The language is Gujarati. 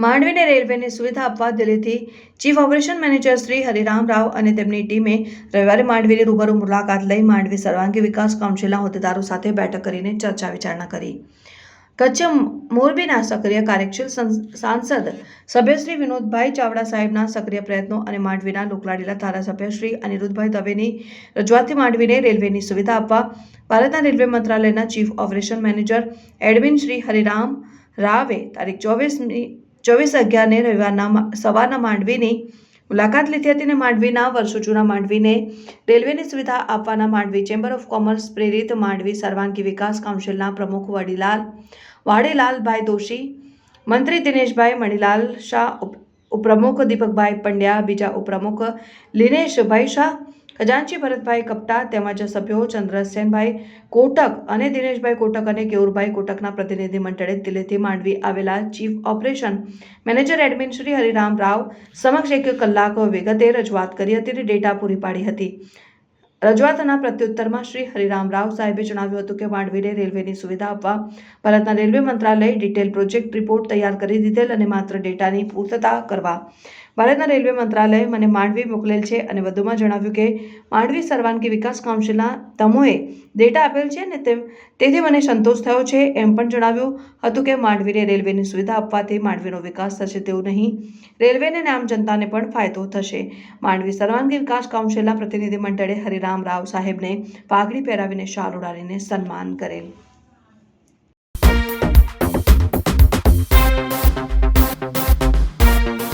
માંડવીને રેલવેની સુવિધા આપવા દિલ્હીથી chief operation manager Shri Hariram Rao અને તેમની ટીમે રવિવારે માંડવીની રૂબરૂ મુલાકાત લઈ માંડવી સર્વાંગી વિકાસ કાઉન્સિલના હોદ્દેદારો સાથે બેઠક કરીને ચર્ચા વિચારણા કરી. કચ્છ મોરબીના સક્રિય કાર્યશીલ સાંસદ સભ્ય શ્રી વિનોદભાઈ ચાવડા સાહેબના સક્રિય પ્રયત્નો અને માંડવીના લોકલાડીલા ધારાસભ્ય શ્રી અનિરુદ્ધભાઈ દવેની રજૂઆતથી માંડવીને રેલવેની સુવિધા આપવા ભારતના રેલવે મંત્રાલયના chief operation manager admin Shri Hariram રાવે તારીખ ચોવીસમી ચોવીસ અગિયારને રવિવારના સવારના માંડવીની મુલાકાત લીધી હતી અને માંડવીના વર્ષો જૂના માંડવીને રેલવેની સુવિધા આપવાના માંડવી ચેમ્બર ઓફ કોમર્સ પ્રેરિત માંડવી સર્વાંગી વિકાસ કાઉન્સિલના પ્રમુખ વડીલાલ વાડીલાલભાઈ દોશી, મંત્રી દિનેશભાઈ મણીલાલ શાહ, ઉપ- ઉપપ્રમુખ દીપકભાઈ પંડ્યા, બીજા ઉપપ્રમુખ લિનેશભાઈ શાહ ખજાનચી ભરતભાઈ કપટા તેમજ સભ્યો ચંદ્રસેનભાઈ કોટક અને દિનેશભાઈ કોટક અને કેવુરભાઈ કોટકના પ્રતિનિધિ મંડળે દિલ્હીથી માંડવી આવેલા chief operation manager admin Shri Hariram Rao સમક્ષ એક કલાક વિગતે રજૂઆત કરી હતી ડેટા પૂરી પાડી હતી. રજૂઆતના પ્રત્યુત્તરમાં શ્રી હરિરામ રાવ સાહેબે જણાવ્યું હતું કે માંડવીને રેલવેની સુવિધા આપવા ભારતના રેલવે મંત્રાલયે ડિટેલ પ્રોજેક્ટ રિપોર્ટ તૈયાર કરી દીધેલ અને માત્ર ડેટાની પૂર્તતા કરવા ભારતના રેલવે મંત્રાલયે મને માંડવી મોકલેલ છે અને વધુમાં જણાવ્યું કે માંડવી સર્વાંગી વિકાસ કાઉન્સિલના તમોએ ડેટા આપેલ છે અને તેમ તેથી મને સંતોષ થયો છે એમ પણ જણાવ્યું હતું કે માંડવીને રેલવેની સુવિધા આપવાથી માંડવીનો વિકાસ થશે તેવું નહીં. રેલવેને અને આમ જનતાને પણ ફાયદો થશે. માંડવી સર્વાંગી વિકાસ કાઉન્સિલના પ્રતિનિધિ મંડળે હરિરામ રાવ સાહેબને પાઘડી પહેરાવીને શાલ ઉડાડીને સન્માન કરેલ.